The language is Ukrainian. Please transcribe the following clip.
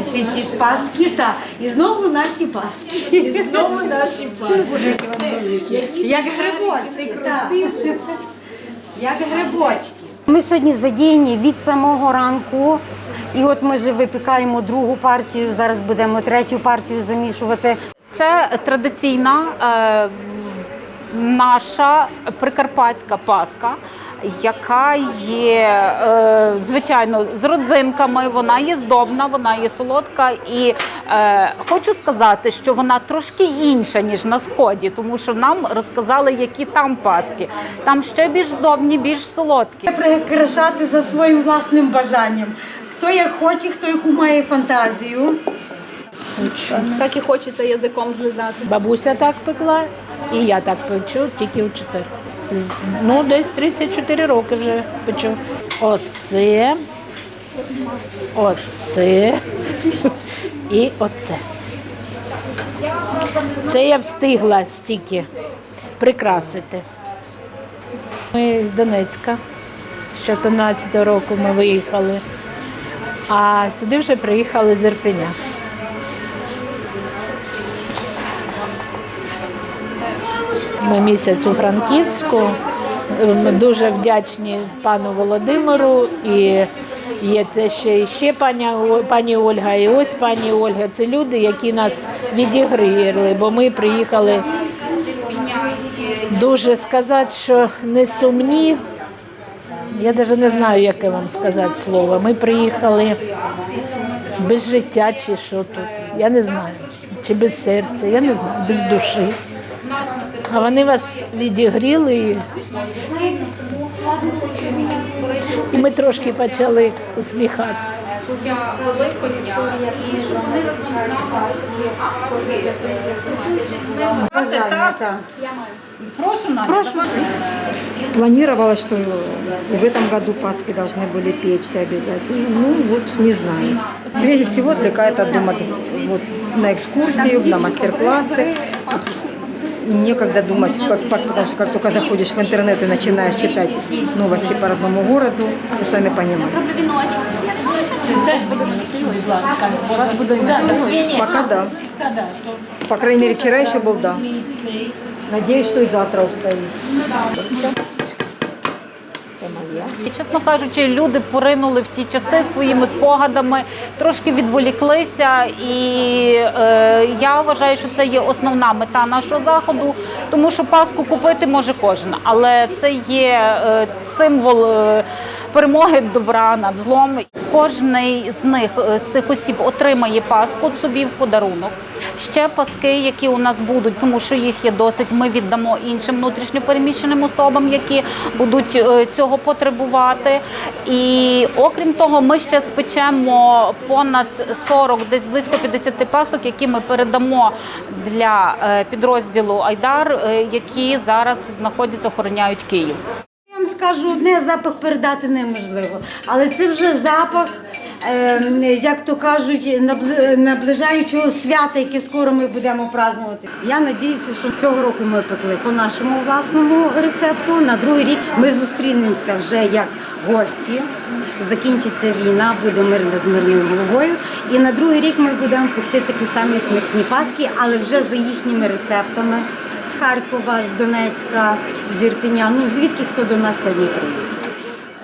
Всі ці паски, та і знову наші паски. І знову наші паски. Як грибочки. так. Як грибочки. Ми сьогодні задіяні від самого ранку. І от ми вже випікаємо другу партію. Зараз будемо третю партію замішувати. Це традиційна е, наша прикарпатська паска, яка є е, звичайно з родзинками. Вона є здобна, вона є солодка. І е, хочу сказати, що вона трошки інша ніж на сході, тому що нам розказали, які там паски. Там ще більш здобні, більш солодкі. Прикрашати за своїм власним бажанням. Хто як хоче, хто яку має фантазію. Так і хочеться язиком злизати. Бабуся так пекла, і я так печу тільки в четвер. Ну, десь 34 роки вже печу. Оце, оце і оце. Це я встигла стільки прикрасити. Ми з Донецька. З 14 року ми виїхали, а сюди вже приїхали з Ірпеня. Ми місяць у Франківську. Ми дуже вдячні пану Володимиру і є те ще і ще пані, пані Ольга, і ось пані Ольга. Це люди, які нас відігріли, бо ми приїхали дуже сказати, що не сумні. Я навіть не знаю, яке вам сказати слово. Ми приїхали без життя чи що тут. Я не знаю. Чи без серця, я не знаю, без душі. А вони вас відігріли. І... і ми трошки почали усміхатися. Бажання, так. Планировалось, что в этом году Пасхи должны были печься обязательно. Ну вот, не знаю. Прежде всего отвлекает от дома вот, на экскурсии, на мастер-классы. Некогда думать, как- потому что как только заходишь в интернет и начинаешь читать новости по родному городу, ну, сами понимаете. Пока да. По крайней мере, вчера еще был да. Надеюсь, что и завтра устоит. І, чесно кажучи, люди поринули в ті часи своїми спогадами, трошки відволіклися, і е, я вважаю, що це є основна мета нашого заходу, тому що паску купити може кожен, але це є е, символ. е, Перемоги добра над злом. Кожний з них е, з цих осіб отримає паску собі в подарунок. Ще паски, які у нас будуть, тому що їх є досить. Ми віддамо іншим внутрішньопереміщеним особам, які будуть е, цього потребувати. І окрім того, ми ще спечемо понад 40, десь близько 50 пасок, які ми передамо для е, підрозділу Айдар, е, які зараз знаходяться, охороняють Київ. Я вам скажу одне, запах передати неможливо. Але це вже запах, як то кажуть, набли- наближаючого свята, яке скоро ми будемо празднувати. Я надіюся, що цього року ми пекли по нашому власному рецепту. На другий рік ми зустрінемося вже як гості. Закінчиться війна, буде мир над мирною головою. І на другий рік ми будемо пекти такі самі смачні паски, але вже за їхніми рецептами з Харкова, з Донецька, з Ірпеня. Ну звідки хто до нас сьогодні приїхав.